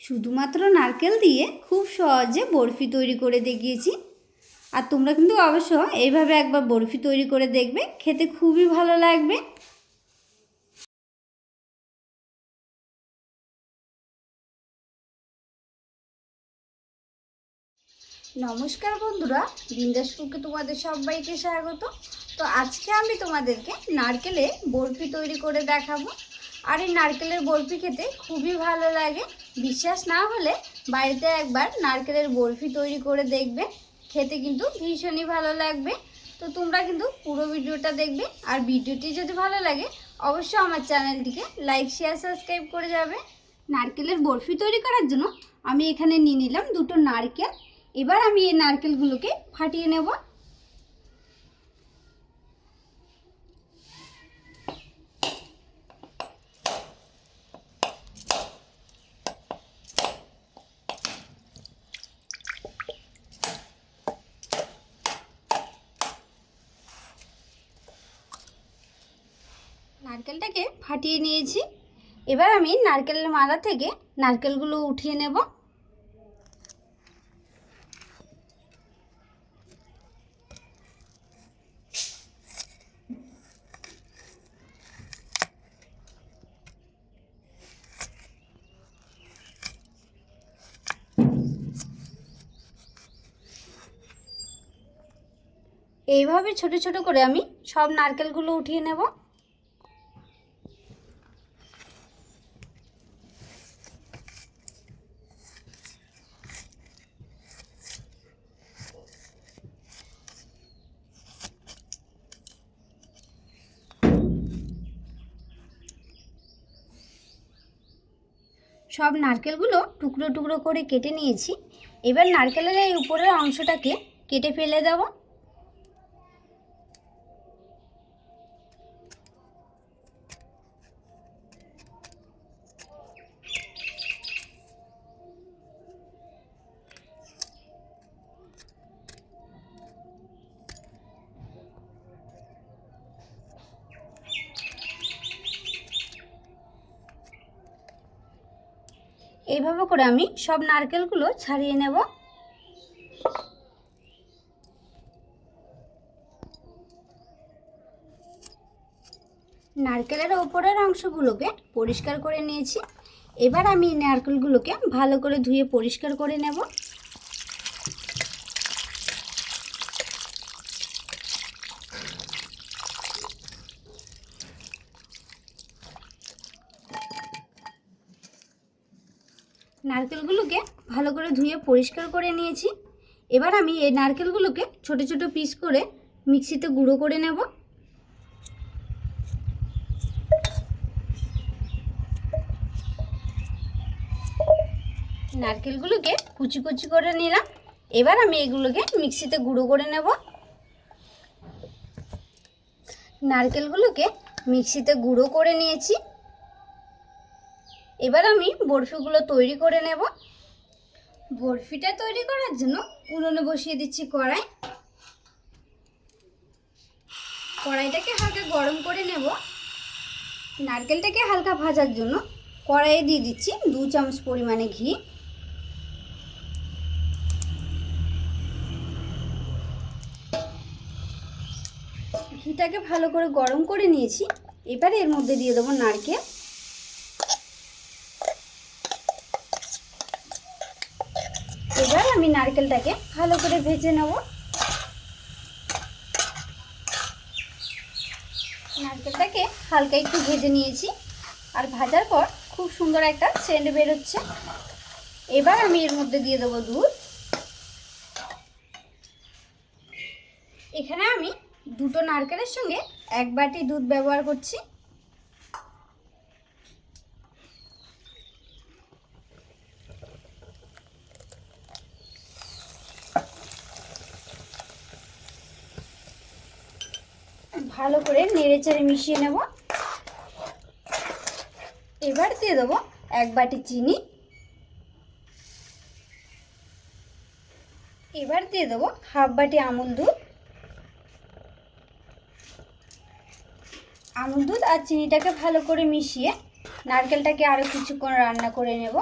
শুধুমাত্র নারকেল দিয়ে খুব সহজে বরফি তৈরি করে দেখিয়েছি। আর তোমরা কিন্তু অবশ্য এইভাবে একবার বরফি তৈরি করে দেখবে, খেতে খুবই ভালো লাগবে। নমস্কার বন্ধুরা, বিন্দাসপুরকে তোমাদের সবাইকে স্বাগত। তো আজকে আমি তোমাদেরকে নারকেলে বরফি তৈরি করে দেখাবো। আর এই নারকেলের বরফি খেতে খুবই ভালো লাগে। বিশ্বাস না হলে বাড়িতে একবার নারকেলের বরফি তৈরি করে দেখবে। খেতে কিন্তু ভীষণই ভালো লাগবে। তো তোমরা কিন্তু পুরো ভিডিওটা দেখবে। আর ভিডিওটি যদি ভালো লাগে, অবশ্যই আমার চ্যানেলটিকে লাইক, শেয়ার, সাবস্ক্রাইব করে যাবে। নারকেলের বরফি তৈরি করার জন্য আমি এখানে নিয়ে নিলাম দুটো নারকেল। এবার আমি এই নারকেলগুলোকে ফাটিয়ে নেব। নারকেলটাকে ফাটিয়ে নিয়েছি। এবার আমি নারকেলের মালা থেকে নারকেলগুলো উঠিয়ে নেব। এইভাবে ছোট ছোট করে আমি সব নারকেলগুলো উঠিয়ে নেব। সব নারকেলগুলো টুকরো টুকরো করে কেটে নিয়েছি। এবার নারকেলের এই উপরের অংশটাকে কেটে ফেলে দেবো। এইভাবে করে আমি সব নারকেলগুলো ছাড়িয়ে নেব। নারকেলের ওপরের অংশগুলোকে পরিষ্কার করে নিয়েছি। এবার আমি নারকেলগুলোকে ভালো করে ধুয়ে পরিষ্কার করে নেব। নারকেলগুলোকে ভালো করে ধুয়ে পরিষ্কার করে নিয়েছি। এবার আমি এই নারকেলগুলোকে ছোট ছোট পিস করে মিক্সিতে গুঁড়ো করে নেব। নারকেলগুলোকে কুচি কুচি করে নিলাম। এবার আমি এগুলোকে মিক্সিতে গুঁড়ো করে নেব। নারকেলগুলোকে মিক্সিতে গুঁড়ো করে নিয়েছি। এবার আমি বরফিগুলো তৈরি করে নেব। বরফিটা তৈরি করার জন্য উনুনে বসিয়ে দিচ্ছি কড়াই। কড়াইটাকে হালকা গরম করে নেব। নারকেলটাকে হালকা ভাজার জন্য কড়াইয়ে দিয়ে দিচ্ছি দু চামচ পরিমাণে ঘি। ঘিটাকে ভালো করে গরম করে নিয়েছি। এবারে এর মধ্যে দিয়ে দেবো নারকেল এবার আমি নারকেলটাকে ভালো করে ভেজে নেব। নারকেলটাকে হালকা একটু ভেজে নিয়েছি। আর ভাজার পর খুব সুন্দর একটা সেন্ট বেরোচ্ছে। এবার আমি এর মধ্যে দিয়ে দেবো দুধ। এখানে আমি দুটো নারকেলের সঙ্গে এক বাটি দুধ ব্যবহার করছি। ভালো করে নেড়ে চেড়ে মিশিয়ে নেব। এবার দিয়ে দেবো এক বাটি চিনি। এবার দিয়ে দেবো হাফ বাটি আমুল দুধ। আমুল দুধ আর চিনিটাকে ভালো করে মিশিয়ে নারকেলটাকে আরও কিছুক্ষণ রান্না করে নেব।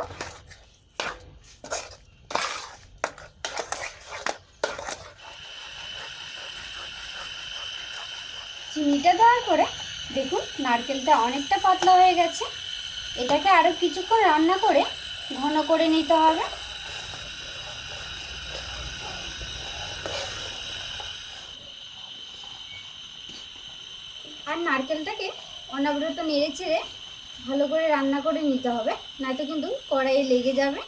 চিনিটা দেওয়ার পরে দেখুন, নারকেলটা অনেকটা পাতলা হয়ে গেছে। এটাকে আরও কিছুক্ষণ রান্না করে ঘন করে নিতে হবে। আর নারকেলটাকে অনাবরত নেড়ে চেড়ে ভালো করে রান্না করে নিতে হবে নয়তো কিন্তু কড়াইয়ে লেগে যাবে।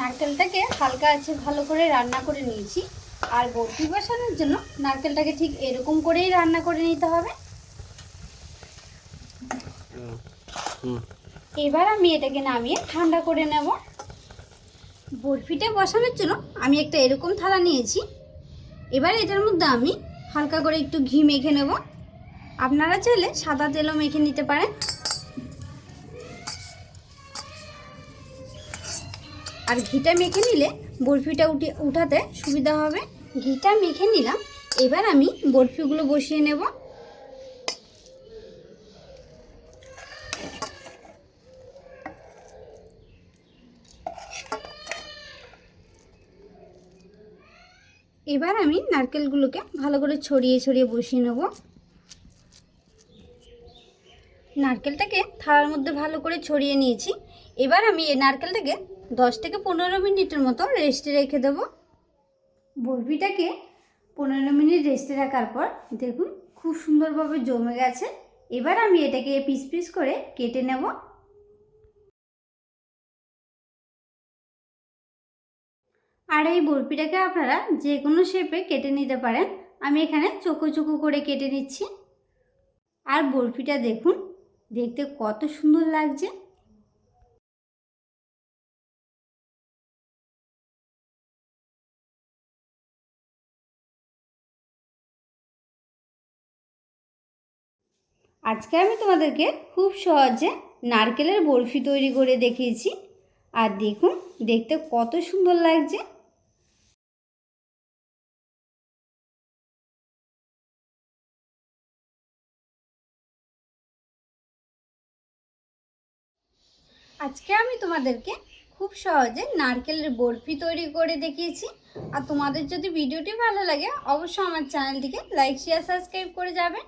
নারকেলটাকে হালকা আছে ভালো করে রান্না করে নিয়েছি। আর বরফি বসানোর জন্য নারকেলটাকে ঠিক এরকম করেই রান্না করে নিতে হবে। এবার আমি এটাকে নামিয়ে ঠান্ডা করে নেব। বরফিটা বসানোর জন্য আমি একটা এরকম থালা নিয়েছি। এবার এটার মধ্যে আমি হালকা করে একটু ঘি মেখে নেব। আপনারা চাইলে সাদা তেলও মেখে নিতে পারেন। আর ঘিটা মেখে নিলে বরফিটা উঠে উঠাতে সুবিধা হবে। ঘিটা মেখে নিলাম, এবার আমি বরফিগুলো বসিয়ে নেব। এবার আমি নারকেলগুলোকে ভালো করে ছড়িয়ে ছড়িয়ে বসিয়ে নেব। নারকেলটাকে থালার মধ্যে ভালো করে ছড়িয়ে নিয়েছি। এবার আমি এই নারকেলটাকে দশ থেকে পনেরো মিনিটের মতো রেস্টে রেখে দেবো। বরফিটাকে পনেরো মিনিট রেস্টে রাখার পর দেখুন খুব সুন্দরভাবে জমে গেছে। এবার আমি এটাকে পিস পিস করে কেটে নেব। আর এই বরফিটাকে আপনারা যে কোনো শেপে কেটে নিতে পারেন। আমি এখানে চোখো চোখো করে কেটে নিচ্ছি। আর বরফিটা দেখুন, দেখতে কত সুন্দর লাগছে। আজকে আমি তোমাদেরকে খুব সহজে নারকেলের বরফি তৈরি করে দেখিয়েছি। আর দেখুন, দেখতে কত সুন্দর লাগছে। আজকে আমি তোমাদেরকে খুব সহজে নারকেলের বরফি তৈরি করে দেখিয়েছি। আর তোমাদের যদি ভিডিওটি ভালো লাগে, অবশ্যই আমার চ্যানেলটিকে লাইক শেয়ার সাবস্ক্রাইব করে যাবেন।